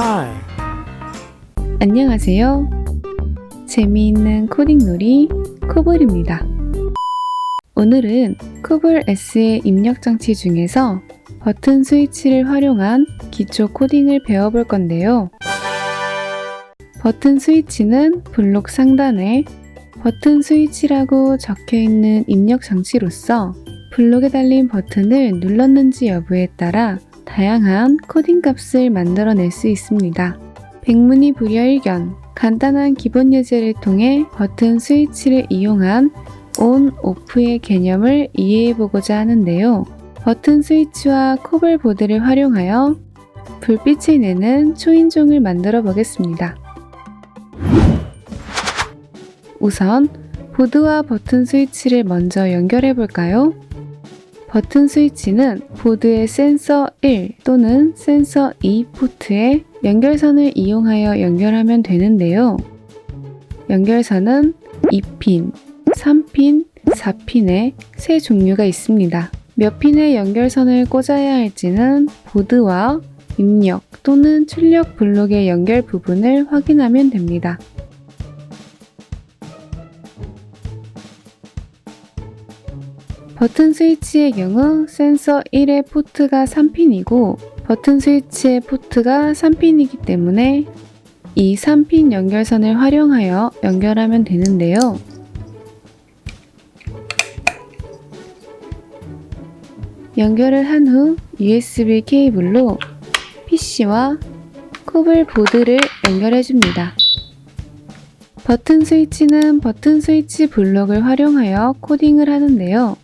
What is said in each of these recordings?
Hi. 안녕하세요. 재미있는 코딩 놀이 코블입니다. 오늘은 코블 S의 입력 장치 중에서 버튼 스위치를 활용한 기초 코딩을 배워볼 건데요. 버튼 스위치는 블록 상단에 버튼 스위치라고 적혀 있는 입력 장치로서 블록에 달린 버튼을 눌렀는지 여부에 따라 다양한 코딩 값을 만들어낼 수 있습니다. 백문이 불여일견, 간단한 기본 예제를 통해 버튼 스위치를 이용한 온, 오프의 개념을 이해해보고자 하는데요. 버튼 스위치와 코블 보드를 활용하여 불빛을 내는 초인종을 만들어 보겠습니다. 우선 보드와 버튼 스위치를 먼저 연결해 볼까요? 버튼 스위치는 보드의 센서 1 또는 센서 2 포트에 연결선을 이용하여 연결하면 되는데요. 연결선은 2핀, 3핀, 4핀의 세 종류가 있습니다. 몇 핀의 연결선을 꽂아야 할지는 보드와 입력 또는 출력 블록의 연결 부분을 확인하면 됩니다. 버튼 스위치의 경우 센서 1의 포트가 3핀이고 버튼 스위치의 포트가 3핀이기 때문에 이 3핀 연결선을 활용하여 연결하면 되는데요. 연결을 한 후 USB 케이블로 PC와 코블 보드를 연결해 줍니다. 버튼 스위치는 버튼 스위치 블록을 활용하여 코딩을 하는데요.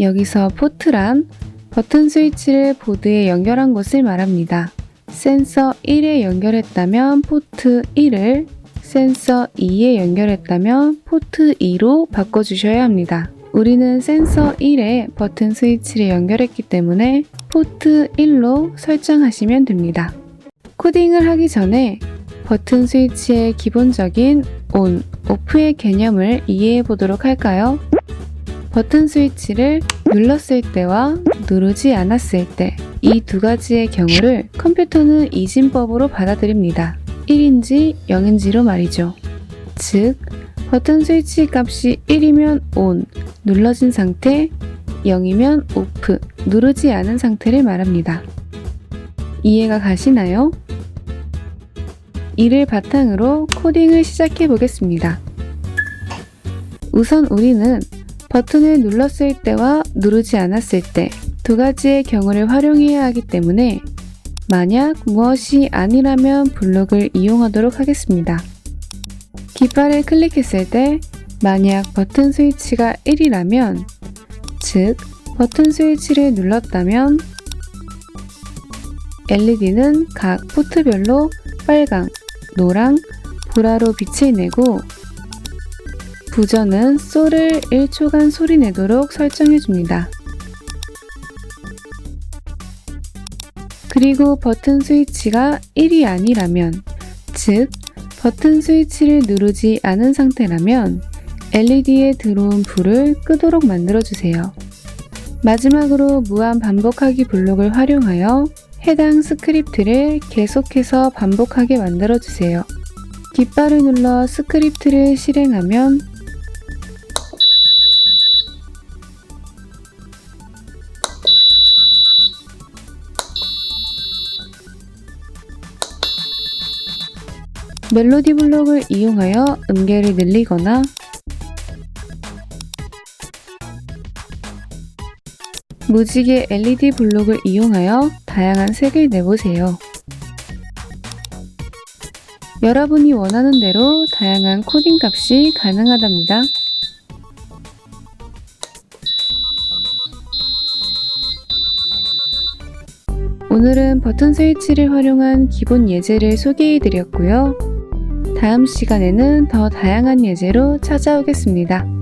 여기서 포트란 버튼 스위치를 보드에 연결한 곳을 말합니다. 센서 1에 연결했다면 포트 1을 센서 2에 연결했다면 포트 2로 바꿔주셔야 합니다. 우리는 센서 1에 버튼 스위치를 연결했기 때문에 포트 1로 설정하시면 됩니다. 코딩을 하기 전에 버튼 스위치의 기본적인 ON, OFF의 개념을 이해해 보도록 할까요? 버튼 스위치를 눌렀을 때와 누르지 않았을 때 이 두 가지의 경우를 컴퓨터는 이진법으로 받아들입니다. 1인지 0인지로 말이죠. 즉, 버튼 스위치 값이 1이면 ON, 눌러진 상태, 0이면 OFF, 누르지 않은 상태를 말합니다. 이해가 가시나요? 이를 바탕으로 코딩을 시작해 보겠습니다. 우선 우리는 버튼을 눌렀을 때와 누르지 않았을 때 두 가지의 경우를 활용해야 하기 때문에 만약 무엇이 아니라면 블록을 이용하도록 하겠습니다. 깃발을 클릭했을 때 만약 버튼 스위치가 1이라면 즉 버튼 스위치를 눌렀다면 LED는 각 포트별로 빨강, 노랑, 보라로 빛을 내고 부저는 소를 1초간 소리 내도록 설정해 줍니다. 그리고 버튼 스위치가 1이 아니라면, 즉, 버튼 스위치를 누르지 않은 상태라면 LED에 들어온 불을 끄도록 만들어 주세요. 마지막으로 무한 반복하기 블록을 활용하여 해당 스크립트를 계속해서 반복하게 만들어 주세요. 깃발을 눌러 스크립트를 실행하면 멜로디 블록을 이용하여 음계를 늘리거나 무지개 LED 블록을 이용하여 다양한 색을 내보세요. 여러분이 원하는 대로 다양한 코딩 값이 가능하답니다. 오늘은 버튼 스위치를 활용한 기본 예제를 소개해 드렸고요. 다음 시간에는 더 다양한 예제로 찾아오겠습니다.